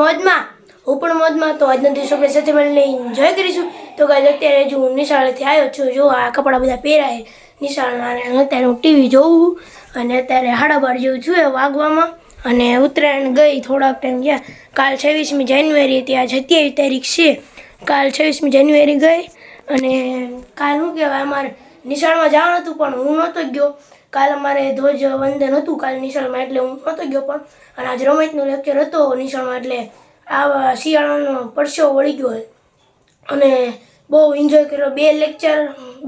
મોજમાં. હું પણ મોજમાં તો આજના દિવસ આપણે સાથે મળીને એન્જોય કરીશું. તો ગાઈઝ અત્યારે જો હું નિશાળેથી આવ્યો છું, જો આ કપડાં બધા પહેરાય. નિશાળના અત્યારે હું ટીવી જોઉં અને અત્યારે હાડાબાર જેવું છું વાગવામાં. અને ઉત્તરાયણ ગઈ, થોડાક ટાઈમ ગયા. કાલ છવ્વીસમી જાન્યુઆરી હતી. આજે સત્યાવીસ તારીખ છે. કાલ છવ્વીસમી જાન્યુઆરી ગઈ. અને કાલ શું કહેવાય, અમારે નિશાળમાં જવાનું હતું, પણ હું નહોતો ગયો. કાલ અમારે ધ્વજ વંદન હતું કાલ નિશાળમાં, એટલે હું નહોતો ગયો પણ, અને આજે રમતનું લેક્ચર હતો નિશાળમાં, એટલે આ શિયાળાનો પરસો વળી ગયો અને બહુ એન્જોય કર્યો. બે લેક્ચર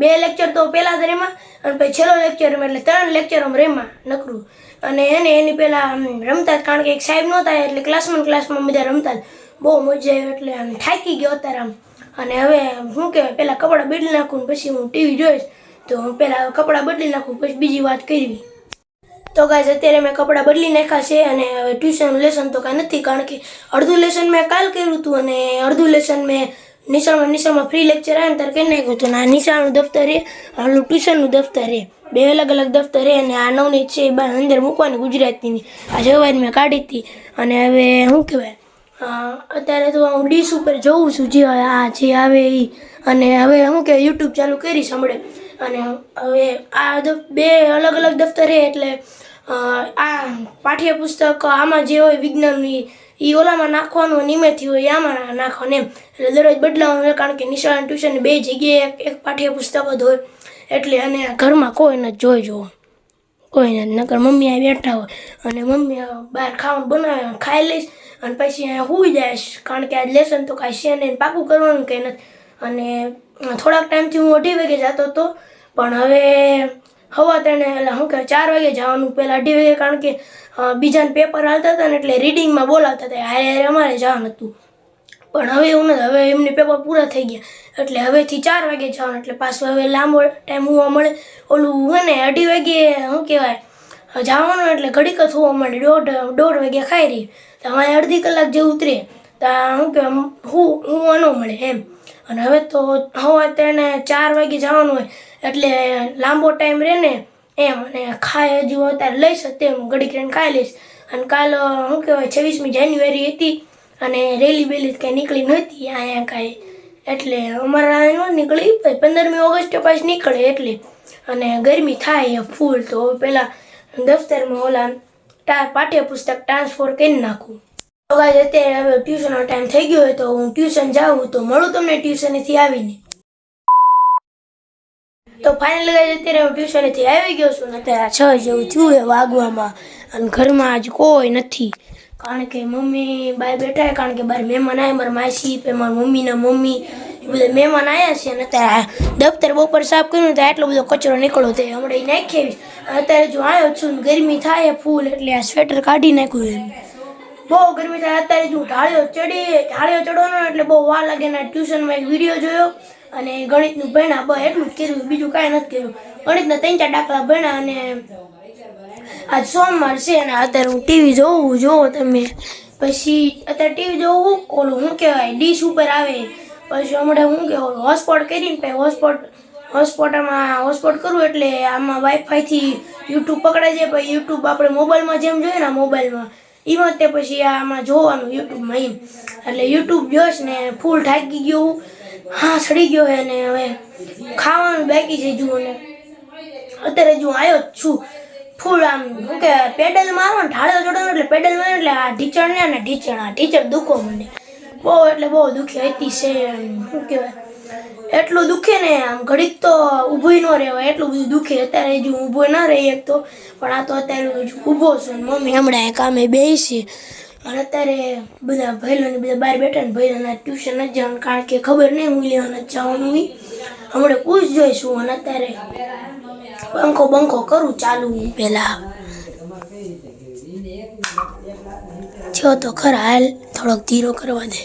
બે લેક્ચર તો પહેલાં જ રેમાં, અને પછી છેલ્લો લેક્ચર એટલે ત્રણ લેક્ચર અમે રેમાં નકરું. અને એને, એની પહેલાં રમતા જ, કારણ કે એક સાહેબ નહોતા, એટલે ક્લાસમાં ક્લાસમાં બધા રમતા જ. બહુ મજા આવી, એટલે આમ થાકી ગયો અત્યારે આમ. અને હવે, શું કહેવાય, પહેલાં કપડાં બીડી નાખું પછી હું ટીવી જોઈશ. તો હું પહેલાં કપડાં બદલી નાખું, પછી બીજી વાત કરવી. તો કાંઈ અત્યારે મેં કપડાં બદલી નાખ્યા છે અને હવે ટ્યુશન લેસન તો કાંઈ નથી, કારણ કે અડધું લેસન મેં કાલ કર્યું હતું અને અડધું લેસન મેં નિશાળમાં નિશાળમાં ફ્રી લેક્ચર આવે ને ત્યારે કહી નાખ્યું હતું. આ નિશાળનું દફતર એ આનું ટ્યુશનનું દફતર એ બે અલગ અલગ દફતર એ અને આ નવની છે, એ અંદર મૂકવાની ગુજરાતીની. આ જવાજ મેં કાઢી હતી. અને હવે શું કહેવાય અત્યારે તો હું ડીશ ઉપર જોઉં છું, જે આ જે આવે એ અને હવે શું કે યુટ્યુબ ચાલુ કરી સાંભળે. અને હવે આ બે અલગ અલગ દફતર એટલે આ પાઠ્યપુસ્તક આમાં જે હોય વિજ્ઞાનની એ ઓલામાં નાખવાનું અને એમાંથી હોય આમાં નાખવાનું એમ. એટલે દરરોજ બદલાવાનું હોય કારણ કે નિશાળ ટ્યુશન બે જગ્યાએ એક પાઠ્યપુસ્તક જ હોય. એટલે અને ઘરમાં કોઈને જ જોઈ જોવો કોઈને જ નકર મમ્મી આ બેઠા હોય. અને મમ્મી બહાર ખાવાનું બનાવે, ખાઈ લઈશ અને પછી અહીંયા સુઈ જઈશ કારણ કે આજ લેસન તો કાંઈ છે નહીં પાકું કરવાનું કંઈ નથી. અને થોડાક ટાઈમથી હું અઢી વાગે જતો હતો પણ હવે હવા ત્રણે એટલે શું કહેવાય ચાર વાગે જવાનું પહેલાં અઢી વાગે, કારણ કે બીજાને પેપર હાલતા હતા ને એટલે રીડિંગમાં બોલાવતા હતા હારે હારે અમારે જવાનું હતું. પણ હવે એવું નથી, હવે એમની પેપર પૂરા થઈ ગયા. એટલે હવેથી ચાર વાગે જવાનું, એટલે પાછું હવે લાંબો ટાઈમ હોવા મળે. ઓલું હોય ને, અઢી વાગે, શું કહેવાય, જવાનું એટલે ઘડીક જ હોવા મળે, દોઢ દોઢ વાગે ખાઈ રહી. તો અમારે અડધી કલાક જે ઉતરે. તો શું કહેવાય, હું હું ન મળે એમ. અને હવે તો હવા તેને ચાર વાગે જવાનું હોય. એટલે લાંબો ટાઈમ રહે ને, એમ અને ખાય હજુ અત્યારે લઈશ તેમ ઘડીક રહીને ખાઈ લઈશ. અને કાલ શું કહેવાય, છવ્વીસમી જાન્યુઆરી હતી અને રેલી બેલી કાંઈ નીકળી નહોતી, અહીંયા કાંઈ. એટલે અમારા અહીં ન નીકળી પંદરમી ઓગસ્ટ પાછી નીકળે એટલે. અને ગરમી થાય ફૂલ તો પહેલાં દફતરમાં ઓલા પાઠ્યપુસ્તક ટ્રાન્સફર કરી નાખું. અત્યારે હવે ટ્યુશનનો ટાઈમ થઈ ગયો હોય તો હું ટ્યુશન જાઉં, તો મળું તમને ટ્યુશનેથી આવીને. તો ફાઇનલ ગાઈઝ અત્યારે હું ટ્યુશનેથી આવી ગયો છું અત્યારે છ જેવું થયું છે વાગવામાં. અને ઘરમાં આજ કોઈ નથી. કારણ કે મમ્મી બહાર બેઠા છે, કારણ કે બહાર મહેમાન આવ્યા મારા માસી મારા મમ્મીના મમ્મી. એ બધા મહેમાન આવ્યા છે અને અત્યારે દફતર બપોર સાફ કર્યું તો આટલો બધો કચરો નીકળ્યો તે હમણાં એ નાખી અત્યારે જો આવ્યો છું ગરમી થાય ફૂલ એટલે આ સ્વેટર કાઢી નાખ્યું એમ. બહુ ગરમી થાય. અત્યારે જો ઢાળ્યો ચડી, ઢાળ્યો ચડવાનો એટલે બહુ વાર લાગે ને ટ્યુશનમાં એક વીડિયો જોયો. અને ગણિતનું ભણ્યા બસ એટલું જ કર્યું, બીજું કાંઈ નથી કર્યું. ગણિતના ત્રણ ચાર દાખલા ભણ્યા અને આજ સોમવાર છે અને અત્યારે હું ટીવી જોઉં જોવો તમે. પછી અત્યારે ટીવી જોવું ઓલું શું કહેવાય, ડીશ ઉપર આવે. પછી હમણાં હું કે ઓલું હોટસ્પોટ કરીને પછી હોટસ્પોટ હોટસ્પોટમાં હોટસ્પોટ કરું એટલે આમાં વાઈફાઈથી યુટ્યુબ પકડાય છે પછી યુટ્યુબ આપણે મોબાઈલમાં જેમ જોઈએ ને મોબાઈલમાં. એમાં તે પછી આમાં જોવાનું યુટ્યુબમાં એમ. એટલે યુટ્યુબ જોઈશ ને ફૂલ થાકી ગયો હું. સડી ગયો હે ને હવે. ખાવાનું બાકી છે જુઓ ને. અત્યારે જો આવ્યો જ છું. ફૂલ આમ શું કે પેડલ મારો ને ઢાળો ચડો એટલે પેડલ મારો એટલે આ ઢીચણ ને ને ઢીચણ. આ ઢીચણ દુખો મને. બહુ એટલે બહુ દુખી હતી છે શું કહેવાય. એટલું દુખે ને આમ ઘડીક તો ઊભું ન રહેવાય. એટલું બધું દુખે. અત્યારે હજુ ઊભો ના રહી એક તો. પણ આ તો અત્યારે ઊભો છું મમ્મી હમણાં કામે બેસી. અને અત્યારે બધા ભાઈલોને બધા બહાર બેઠા ને ભાઈલોના ટ્યુશન નથી જવાનું, કારણ કે ખબર નહીં નથી જવાનું ઈ. હમણાં પૂછ જોઈશું અને અત્યારે પંખો બંખો કરું ચાલુ પહેલાં થયો તો ખરા, હાલ થોડોક ધીરો કરવા દે.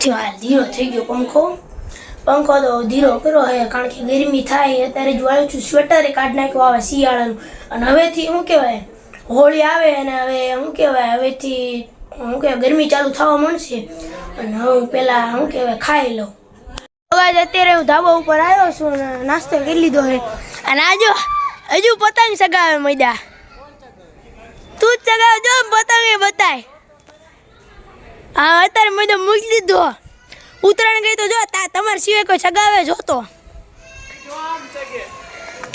થયો હાલ ધીરો થઈ ગયો પંખો. પંખો તો ધીરો કર્યો હે, કારણ કે ગરમી થાય અત્યારે જો આવ્યું છું. સ્વેટરે કાઢી નાખ્યું આવે શિયાળાનું. અને હવેથી શું કહેવાય હોળી આવે અને હવે શું કહેવાય, હવેથી શું કહેવાય, ગરમી ચાલુ થવા મળશે અને હું પહેલાં શું કહેવાય, ખાઈ લઉં. અવાજ અત્યારે હું ધાબા ઉપર આવ્યો છું અને નાસ્તો કરી લીધો છે. અને આજો હજુ પતંગ સગાવે મજા તું જ ચગાવ, જો પતંગ એ બતાય. હા અત્યારે મેં તો મૂકી દીધો. ઉત્તરાયણ ગઈ તો જો તમારા સિવાય કોઈ સગાવે જોતો.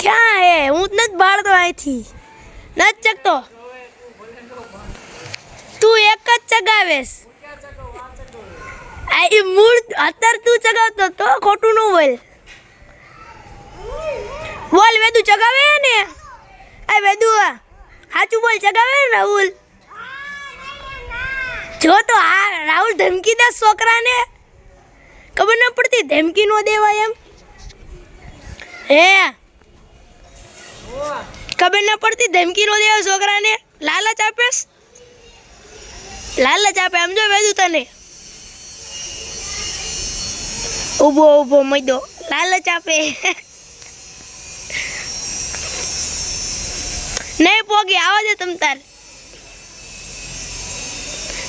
ક્યાં હે? હું જ નથી બાળતો અહીંથી. નથી ચકતો તું એક જ ચગાવેશ. આ મૂળ અત્યારે તું ચગાવતો તો ખોટું ન બોલ. બોલ, વેદુ ચગાવે ને? આ વેદુ સાચું બોલ, ચગાવે ને રાહુલ? જો તો આ રાહુલ ધમકી દે છોકરાને. ખબર ન પડતી ધમકી નો દેવાય એમ. હે ખબર ના પડતી, ધમકી નો દેવા છોકરાને. લાલચ આપેશ? લાલચ આપે, આમ જો વેદુ તને. ઊભો ઊભો, મૈદો. લાલચ આપે. નહીં પોગી, આવા દે તમ તાર.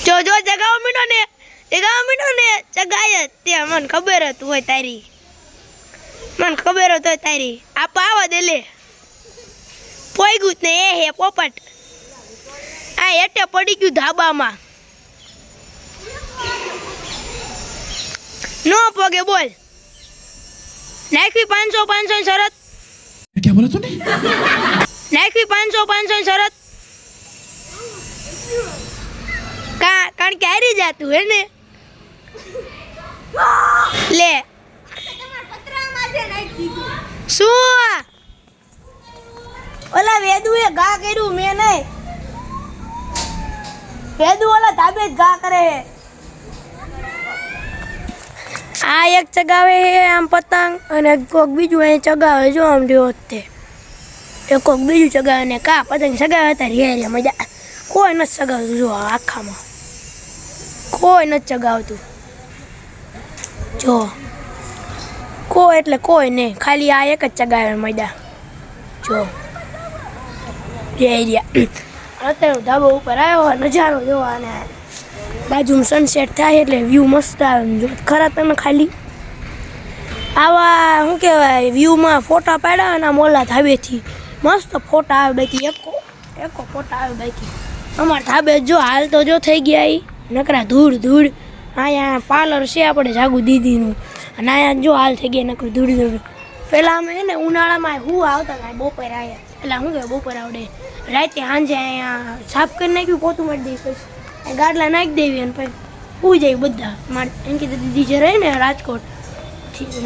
જો જો, જગાવ મીનો ને જગાવ મીનો ને જગાય તે, મને ખબર હતું હોય તારી. મને ખબર હતું તારી. આપ, આવા દે લે. પોઈ ગયું ને એ હે પોપટ. આ એટે પડી ગયું ધાબામાં. નો પગે બોલ. નાખવી પાંચસો પાંચસો શરત. ક્યાં બોલા તું નાખવી પાંચસો પાંચસો શરત. કા કારણ કે હારી જાતું હે ને. લે. શું ઓલા વેદુ એ ગા કર્યું, મેં નહીં. વેદુ ઓલા ધાબે ગા કરે હે આ એક ચગાવે હે આમ પતંગ અને કોક બીજું અહીં ચગાવે જો આમ રહ્યો તે. એ કોક બીજું ચગાવે ને કા પતંગ ચગાવે હતા, રે રે, મજા કોઈ નથી ચગાવતું, જો આખામાં. કોઈ નથી ચગાવતું. જો. કોઈ એટલે કોઈ નહીં, ખાલી આ એક જ ચગાવે મજા. જો. રહ્યા અત્યારે ધાબો ઉપર આવ્યો નજારો જોવા અને બાજુમાં સનસેટ થાય એટલે વ્યૂ મસ્ત આવે જો. ખરા તમે ખાલી? આવા, શું કહેવાય વ્યૂમાં ફોટા પાડ્યા અને મોલા ધાબેથી. મસ્ત ફોટા આવે બાકી, એકો એકો ફોટા આવે બાકી. અમારા ધાબે જો હાલ તો જો થઈ ગયા એ નકરા ધૂળ ધૂળ. અહીંયા પાર્લર છે આપણે જાગુ દીદીનું. અને અહીંયા જો હાલ થઈ ગયા નકરું ધૂળ ધૂળ. પહેલાં અમે ને ઉનાળામાં હું આવતા હતા, બપોરે આવ્યા એટલે શું કહેવાય બપોર આવડે. રાતે સાંજે અહીંયા સાફ કરી નાખ્યું, પોતું મારી દઈ પછી. ગાડલા નાખી દેવી અને પછી હું જાય બધા. મારે એમ કે દીદી જે રહે ને રાજકોટ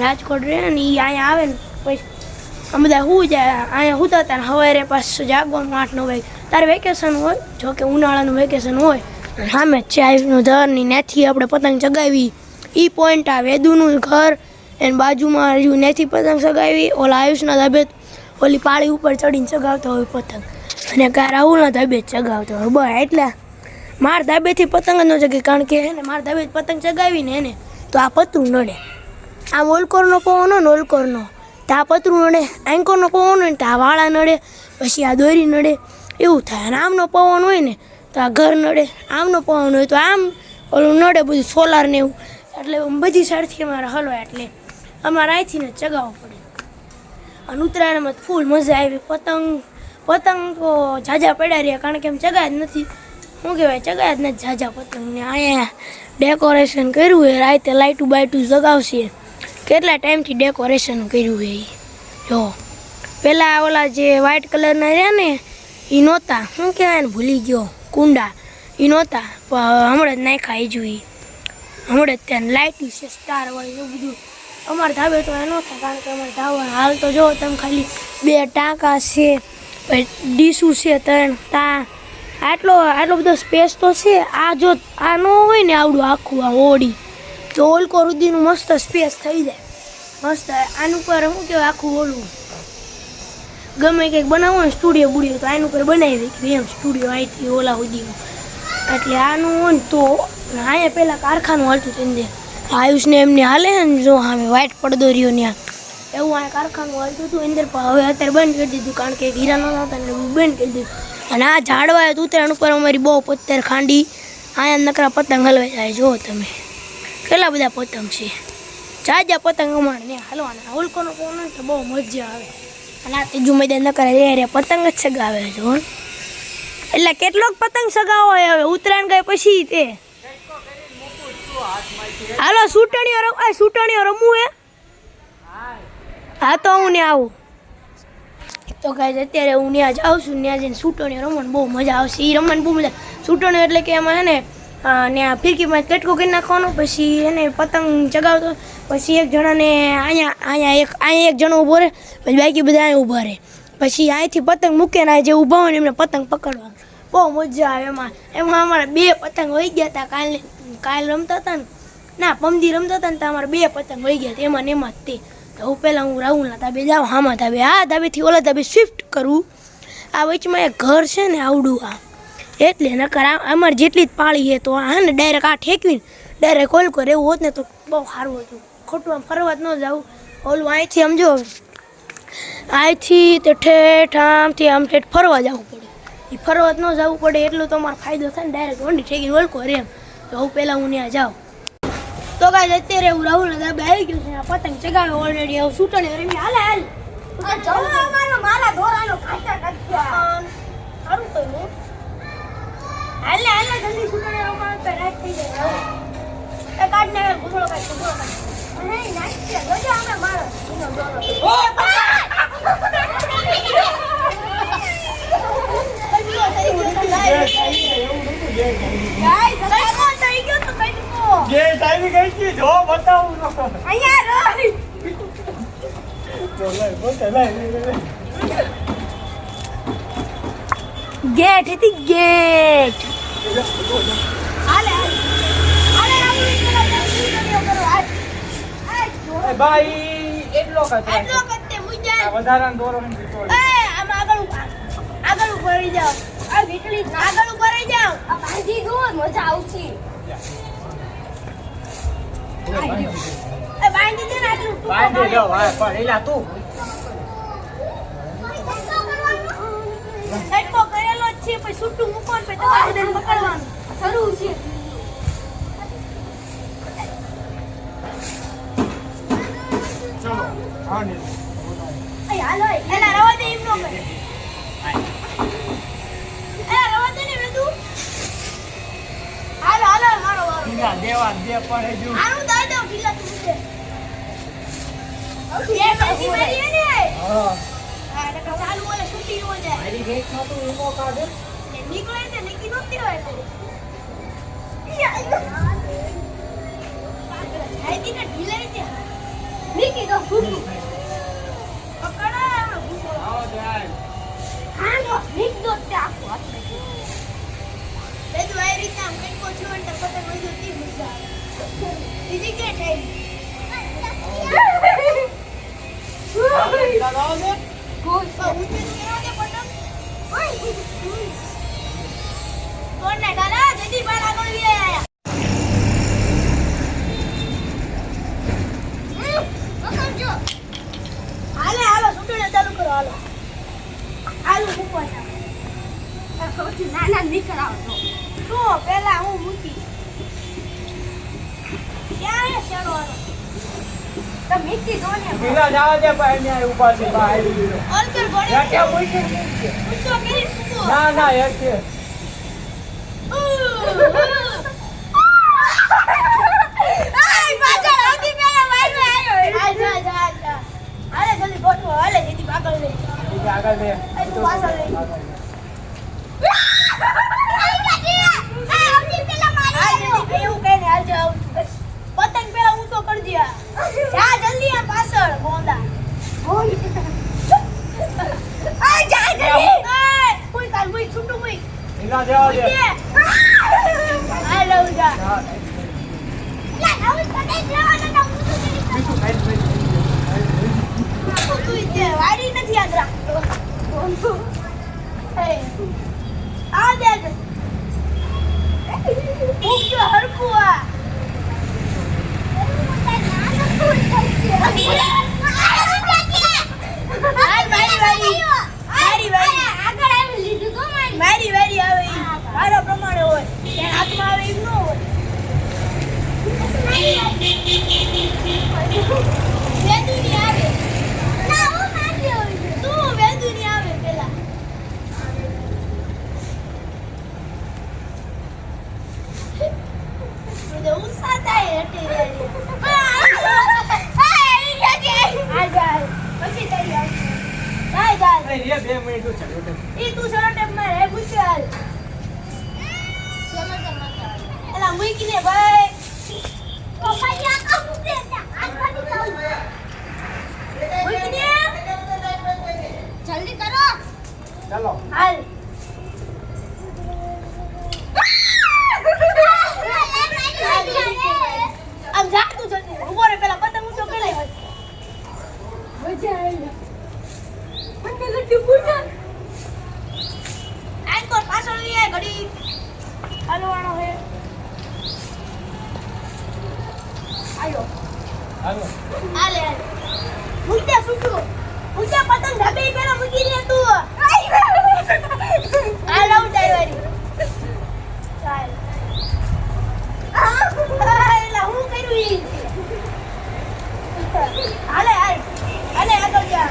રાજકોટ રહે ને એ અહીંયા આવે ને પછી આ બધા હું જાય. અહીંયા સુતા હતા ને સવારે પાછું જાગવાનું આઠ નવ વાગે. તારે વેકેશન હોય? જો કે ઉનાળાનું વેકેશન હોય. સામે છે આયુષનું ધરની નેથી આપણે પતંગ ચગાવી. એ પોઈન્ટ આ વેદુનું ઘર. એની બાજુમાં હજુ નેથી પતંગ ચગાવી. ઓલા આયુષના ધાબે ઓલી પાળી ઉપર ચડીને ચગાવતો હોય પતંગ. અને કા રાહુલના ધાબે જ ચગાવતો હોય. બસ એટલે માર ધાબેથી પતંગ ન ચગે કારણ કે ને માર ધાબે પતંગ ચગાવીને એને તો આ પતરું નડે. આમ ઓલકોરનો પવન હોય ને ઓલકોરનો. તો આ પતરું નડે. એન્કોરનો પવન હોય ને તો આ વાળા નડે. પછી આ દોરી નડે. એવું થાય. અને આમનો પવન હોય ને તો આ ઘર નડે. આમનો પવન હોય તો આમ ઓલું નડે બધું સોલાર ને એવું. એટલે બધી સાઈડથી અમારે હલવાય. એટલે અમારે અહીંથી ને ચગાવવું પડે. અને ઉત્તરાયણમાં ફૂલ મજા આવી. પતંગ પતંગ તો ઝાઝા પડ્યા રહ્યા કારણ કે એમ ચગાયા જ નથી. શું કહેવાય? ચગાયા જ નથી ઝાઝા પતંગ. ને અહીંયા ડેકોરેશન કર્યું હોય રાતે લાઇટું બાઇટું જગાવશે. કેટલા ટાઈમથી ડેકોરેશન કર્યું હોય જો. પહેલાં ઓલા જે વ્હાઇટ કલરના રહ્યા ને એ નહોતા. શું કહેવાય ને ભૂલી ગયો. કુંડા. એ નહોતા. હમણાં જ નાખ્યા એ જોઈ હમણાં ત્યાં લાઇટું છે સ્ટાર વાળી એવું બધું. અમારા ધાબે તો એ ન થાય, કારણ કે અમારે ધાબો હાલ તો જો તમે ખાલી બે ટાંકા છે ડીશું છે, ત્રણ તા આટલો આટલો બધો સ્પેસ તો છે, આ જો, આ ન હોય ને આવડું આખું, આ ઓડી તો ઓલકો રુદીનું મસ્ત સ્પેસ થઈ જાય. મસ્ત, આનું પર શું કહેવાય આખું ઓલું. ગમે કંઈક બનાવો ને સ્ટુડિયો બુડિયો, તો આનું પર બનાવી દે એમ સ્ટુડિયો અહીંથી ઓલા સુધીનું એટલે આનું હોય ને તો અહીંયા પહેલાં કારખાનું હાલતું તેની અંદર. આયુષને એમને હાલે ને જો અમે વ્હાઈટ પડદો રહ્યો ત્યાં એવું આ કારખાનું હાલતું હતું અંદર પણ હવે અત્યારે બંધ કરી દીધું, કારણ કે હીરા નહોતા હતા એવું બંધ કરી દીધું. અને આ ઝાડવા ઉત્તરાયણ ઉપર અમારી બહુ પત્તર ખાંડી, અહીંયા નકરા પતંગ હલવાઈ જાય, જુઓ તમે. કેટલા બધા પતંગ છે. જાજા પતંગ અમારે ને હલવાના. ઉલકોનો કોનો તો બહુ મજા આવે. અને આ ત્રીજું મેદાન નકરા રે રે પતંગ જ સગાવે જો એટલે કેટલોક પતંગ સગાવો હવે. ઉત્તરાયણ ગઈ પછી તે. હાલો સૂટણીઓ રમ આ સૂટણીઓ રમવું હે? હા, તો હું ને આવું. તો ગાઈઝ અત્યારે હું ત્યાં જાઉં છું ત્યાં જઈને સૂટણીઓ રમવાની બહુ મજા આવશે. એ રમવાની બહુ મજા સૂટણીઓ એટલે કે એમાં હે ને ત્યાં ફિરકીમાં કેટકો કરી નાખવાનો, પછી એને પતંગ ચગાવતો, પછી એક જણાને અહીંયા અહીંયા એક અહીંયા એક જણો ઊભો રહે, પછી બાકી બધા અહીંયા ઊભા રહે. પછી અહીંથી પતંગ મૂકે ને જે ઊભા હોય ને એમને પતંગ પકડવાનું. બહુ મજા આવે એમાં. એમાં અમારા બે પતંગ વહી ગયા હતા કાલે. કાલ રમતા હતા ને. ના, પમદી રમતા હતા ને તમારે બે પતંગ વહી ગયા એમાં ને એમાં જ તે. તો હું પહેલાં હું રાહુલના તાબે જાઉં, હામાં તાબે આ તાબેથી ઓલા તાબે શિફ્ટ કરું. આ વચમાં એક ઘર છે ને આવડું આ. એટલે નકર અમારે જેટલી જ પાળી છે તો હે ને ડાયરેક્ટ આ ઠેકવીને ડાયરેક્ટ કોલ કરે. એવું હોત ને તો બહુ સારું હતું. ખોટું આમ ફરવા જ ન જાવું ઓલું અહીંથી સમજો અહીંથી તે ઠેઠ આમથી આમ ઠેઠ ફરવા જવું પડે. એ ફરવા જ ન જવું પડે, એટલું તો અમારો ફાયદો થાય ને ડાયરેક્ટ વંડી ઠેકીને ઓલકો રે એમ. તો હું પહેલાં હું ત્યાં જાઉં. તો કાંઈ અત્યારે હું રાહુલ દાબે આવી ગયું છે પતંગ ચગાવે ઓલરેડી હવે છૂટણી રમી હાલે હાલ. સારું તો હું. હાલે હાલે જલ્દી છૂટણી રમવા તો રાત થઈ જાય એ કાઢ ને ગુસળો કાઢ ગુસળો કાઢ. નહીં નાખી જોજો અમે મારો. દોરો ગાઈસ કઈ થઈ ગયો તો કઈ જે હતી જો બતાવું નો અહીંયા રહી. ગેટ હતી ગેટ. ભાઈ એટલો એટલો કત્તે મુજા વધારાનો દોરો નથી તોડ્યો. એ આમ આગળ ઊભા. આગળ ઊભા જાવ જાઓ. આ વીટળી આગળ ઉપર જાવ જાઓ. આ બાંધી દો મજા આવશે. બાંધી દે પણ એલા એ પછી મારી હે નાના નીકળાવો શું પેલા હું મૂકી. ક્યારે શેરો તો મીઠી દો ને બીજા દે ભાઈ ને ઊભા છે? ભાઈ. ઊંચો કરી મૂકો. ના ના હેઠે આય પાછળ આવતી પેલા વાયરો આવ્યો આ જા જા જા. હાલે જલ્દી ગોઠવો હાલે જીતી આગળ લઈ આગળ તું પાછળ લઈ આગળ. એવું કઈ ને હાલજો આવું છું. પતંગ ઊંચો જા જલ્દી આ પાછળ ગોંડા આ જા જલ્દી. કોઈ કાલ કોઈ છૂટું કોઈ બીજા જવા દે. આ લઉં જા. હા, બીજું ખાઈ લઈ. તું ઈતે વાડી નથી યાદ રાખતો હે. આ હરખું આ. હાલ મારી વારી મારી વારી મારી વારી આવે ઈ. મારા પ્રમાણે હોય એના હાથમાં આવે એમ ન હોય વેદુની આવે શું વેદુની આવે પેલા મને શું ચાલુ હતું? ઈ તું સરો ટેપમાં રહે ગુચાલ એલા ને ભાઈ. મૂકીને. જલ્દી કરો. ચાલો. હાલ. આમ જા તું જલ્દી. ઊભો રે પેલા પતંગ ઊંચો કરી લે મજા આવી મને લડ્ડુ બુટા એન્કોર પાછળ લઈ આય ઘડી હલવાનો હે આયો હાલો. હાલે હાલે. દે સુટુ ઉલટા પતંગ ઢબે પેલા મૂકી દે તું આ લાઉ ડાઈવરી ચાલ એલા હું કર્યું ઈ હાલે હાલે હાલે આગળ જા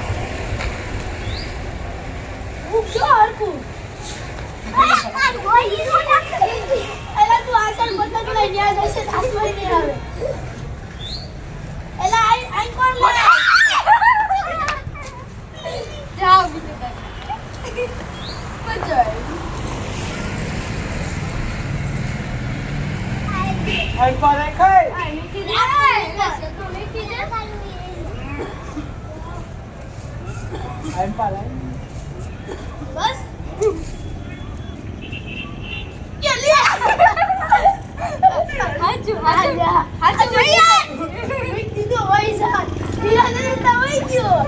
હું જો હરકું એલા તું આસન પતંગ લઈ ન્યા જશે તાસમાં નહીં આવે એલા આઈ આઈ કોણ લે જાઓ બીજું કઈ મજા આવી આઈ પારે ખાઈ આ મૂકી દે આઈ પારે બસ કે લે હાચુ હાચુ. હાચુ મૂકી દીધો હોય સાત હીરા ને તો વહી ગયો.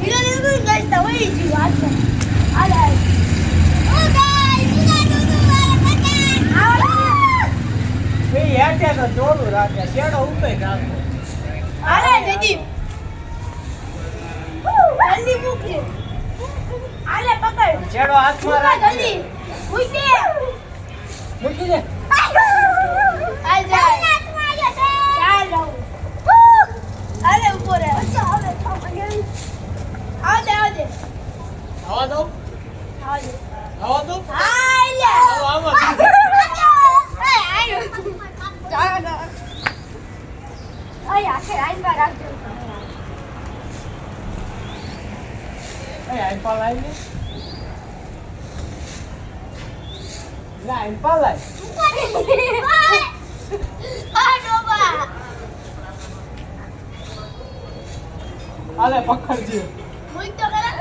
હીરા ને તો ગાઈસ તો વહી ગયો. હાથ હાલ હાલ. એ હેઠે તો જોડું રાખે શેડો ઉપર રાખો. હાલે જયદીપ. જલ્દી મૂકજે. હાલે પકડ. શેડો હાથમાં મૂકા રાખજે જલ્દી. મૂકી દે મૂકી દે હાલ જા ચાલ જાઉં હાલે ઊભો રહે આવ દે આવ દે આવા દો આવ દે આવા દો હાલે આવો આવો એ આઈ પાર લાઈ લે લે આઈ પાર લાઈ આ ડોબા હાલે પકડજે મૂક તો ખરા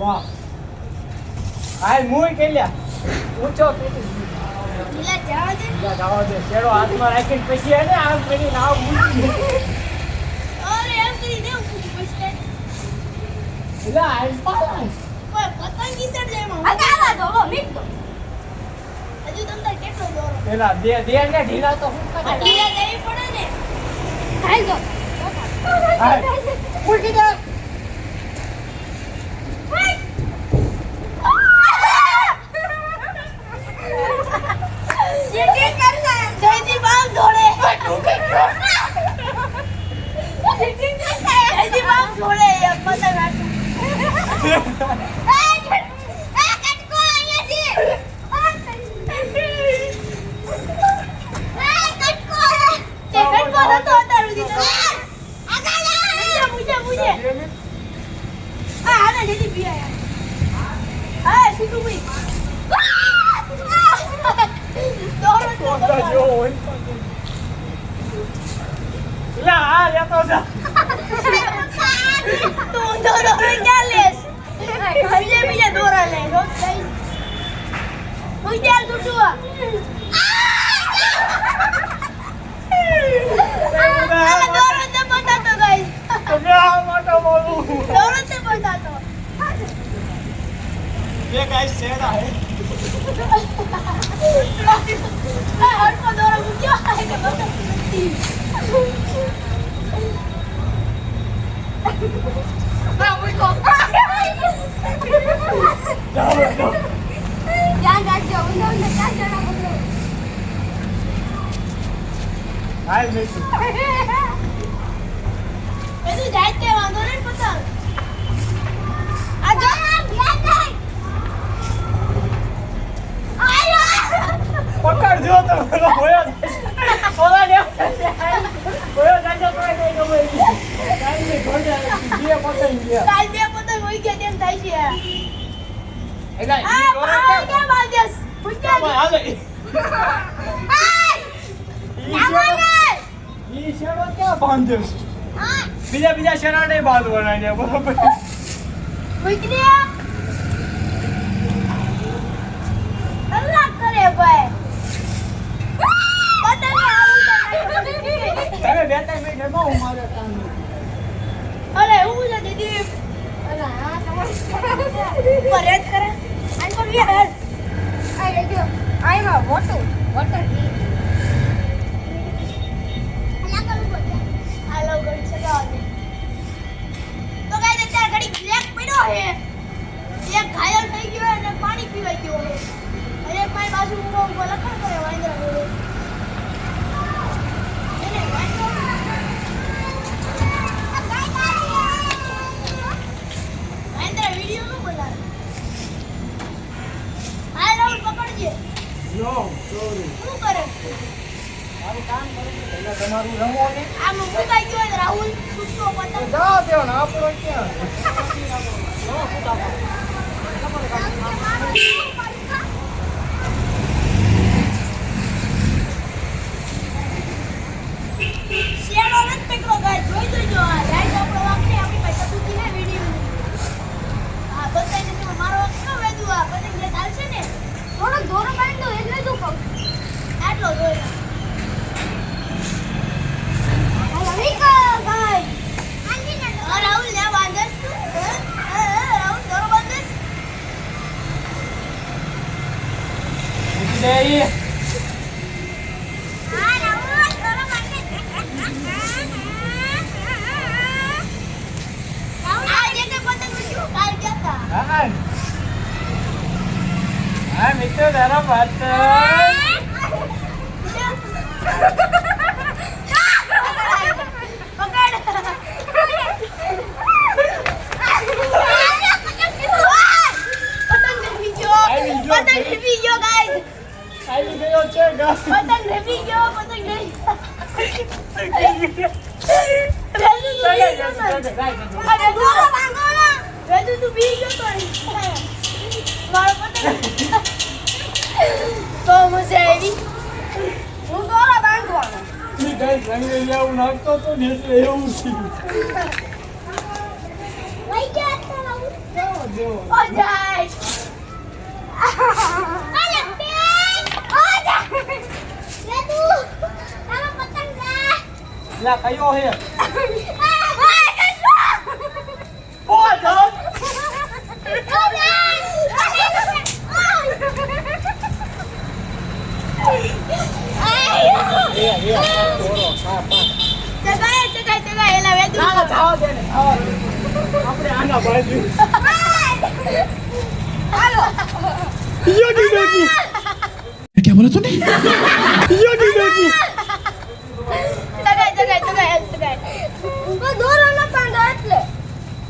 વાહ હાલ મુય કેલ્યા ઊંચો કેલી નીલા જાવા દે દે હાથમાં રાખીને પછી એને આમ મૂકી દે અરે એમ કરી દે હજુ તમને કેટલો દોરો પેલા દે દે ઢીલા તો હું કરે ઢીલા જવી પડે ને હાલ ઉલટી દે જયદીપ આમ દોડે જયદીપ આમ દોડે એક પતંગ હાથમાં. તે કટકો નતો અત્યાર સુધી તો. મૂજે, મૂજે, મૂજે. હા, હાલે જયદીપ બી આયા. હા, સીધું મૂક. દોડો તો તો દોડો. જો હોય લે આ લેતો જા તું ઊંધો દોરો ક્યાં લેસ? બીજે બીજે દોરા લે. રોજ જઈશ. હું ત્યાં છૂટું. આ દોરો જ ન બતાતો guys. જા મોટો બોલું દોરો જ ન બતાતો. બે ગાઈસ શેડા હે આ હરખો દોરો મૂક્યો. આ કે બતાવતી નથી. જાઓ જાઓ ધ્યાન રાખજો ઊંધો ઊંધો ચાર જણા પકડો હાલ the one I know. What happened? Break it. આમ મુકાઈ ગયો રાહુલ છૂટતો પતંગ. આપણો ક્યાં? નો, પકડો ગાય જોઈ જોજો આ લાઈટ આપણો વાગશે આપણી પાસે તૂટી ને વીડિયો. આ બતાઈ મારો વાગ ન વેદુ આ? પતંગ જે ચાલશે ને થોડો દોરો બાંધો એટલે તું કહું. આટલો જોઈ લો. હરી કા ભાઈ હા, રાહુલ ને બાંધસ તું? હે? હે, હે, રાહુલ દોરો બાંધસ મૂકી દે ઈ. હા રાહુલ દોરો બાંધે આ જે તે પતંગ મૂક્યું કાલ ગયા હતા હા. હા, મિત્રો, તારા પતંગ. પતંગ રમી ગયો આવી ગયો. પતંગ રમી ગયો ગાઈસ આવી ગયો છે ગા. પતંગ રમી ગયો પતંગ તું તો તો રંગરેલી આવું નાખતો હતો ને એટલે એવું થયું. વઈ ગયા તો રાહુલ જવા દ્યો. ઓ જાય અલે બેન ઓ જા લે તું તારો પતંગ લા લા, કયો હે? આ કસો ઓ, જાઓ. એ, એ, આ તોરો, ખા, પા. ચગાય ચગાય ચગાય એલા વેદુ ના, ના, જાવા દે ને, જાવા દે. આપણે આના બાજુ. યોગી યોગી. क्या बोला तूने યોગી યોગી. ચગાય ચગાય ચગાય ચગાય દોરો ન પાંડો એટલે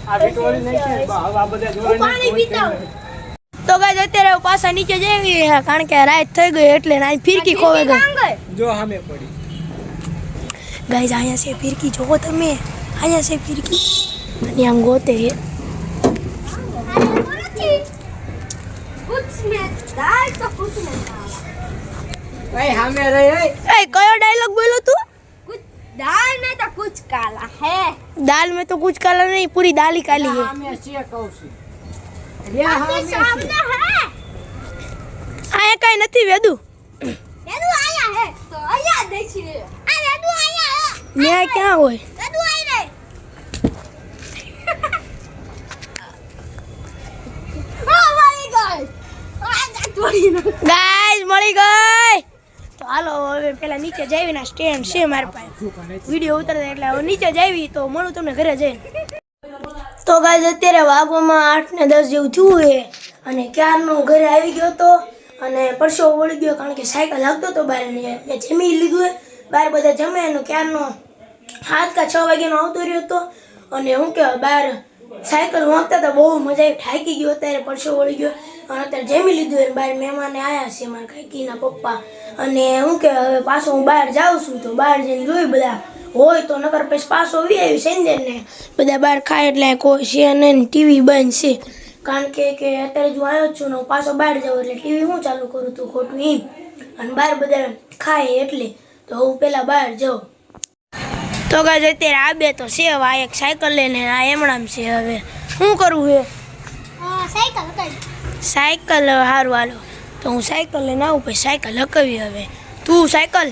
આ વિટોળી નહીં છે, બા, હવે આ બધા જોડે હું પાણી નહીં પીતા કોઈ હું. તો ગાઈસ અત્યારે પાછા નીચે જઈ કારણ કે રાત થઈ ગઈ એટલે ના ફિરકી ખોવાઈ ગઈ કેમ. જો સામે પડી ગાઈસ અહીંયા છે ફિરકી જોવો તમે અહીંયા છે ફિરકી અને આમ ગોતે કયો ડાયલોગ બોલો તું कुछ दाल में तो कुछ काला है दाल में तो कुछ काला नहीं पूरी दाल ही काली है સામે છે કહું છું લ્યા, अपने સામે છે. सामने है અહીંયા કઈ નથી વેદુ वेदु आया है तो आया देखिए आ वेदु आया है મેં ક્યાં હોય ગાઈસ, મળી ગઈ. તો હાલો, હવે પેલા નીચે જઈને સ્ટેન્ડ છે મારી પાસે. વીડિયો ઉતરતા એટલે હવે નીચે જાવી તો મળું તમને ઘરે જઈને. તો ગાઈસ, અત્યારે વાગવામાં આઠ ને દસ જેવું થયું છે અને ક્યારનો ઘરે આવી ગયો તો અને પરસો વળી ગયો કારણ કે સાયકલ લાગતો હતો બહાર મેં જમી લીધું. બહાર બધા જમે એનો ક્યારનો? હાથ કા છ વાગ્યાનો આવતો રહ્યો હતો. અને હું કહેવાય બહાર સાયકલ વાંકતા હતા, બહુ મજા આવી. થાકી ગયો અત્યારે પરસો વળી ગયો. અત્યારે જમી લીધું એને બહાર મહેમાને આવ્યા છે મારા કાકીના પપ્પા. અને હું કે હવે પાછો હું બહાર જાઉં છું તો બહાર જઈને જોઈ બધા. હોય તો નકર પછી પાછો આવી આવી સેન્જર ને બધા બહાર ખાય એટલે કોઈ છે નહીં ટીવી બંધ છે. કારણ કે કે અત્યારે જો આવ્યો છું ને પાછો બહાર જાઉં એટલે ટીવી હું ચાલુ કરું તું ખોટું એમ અને બહાર બધા ખાય એટલે. તો હું પહેલાં બહાર જાઉં. તો ગાય અત્યારે આ બે તો છે આ એક સાયકલ લઈને, આ એમણામ છે હવે. શું કરવું છે સાયકલ કઈ સાયકલ સારું હાલો. તો હું સાયકલ લઈને આવું પછી સાયકલ હકવી હવે. તું સાયકલ?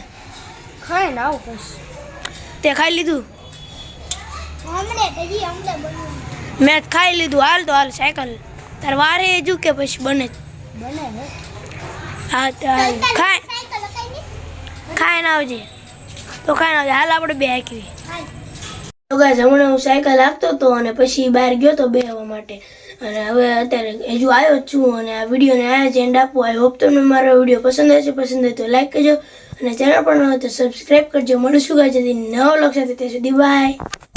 ખાય ને આવું પછી. તે ખાઈ લીધું? મેં જ ખાઈ લીધું. હાલ તો હાલ સાયકલ. તાર વારે હજુ કે પછી બને બને હા ખાય ખાઈને આવજે. તો ખાઈને આવજે. હાલ આપણે બે હાકીએ. તો ગાય હમણાં હું સાયકલ હાંકતો હતો અને પછી બહાર ગયો તો બેહવા માટે. અને હવે અત્યારે હજુ આવ્યો જ છું અને આ વિડીયોને આ જ એન્ડ આપું. આઈ હોપ તમને મારો વીડિયો પસંદ આવશે. પસંદ હોય તો લાઈક કરજો અને ચેનલ પર ન હોય તો સબસ્ક્રાઈબ કરજો. મળીશું કાજે નવો લક્ષ સાથે. ત્યાં સુધી બાય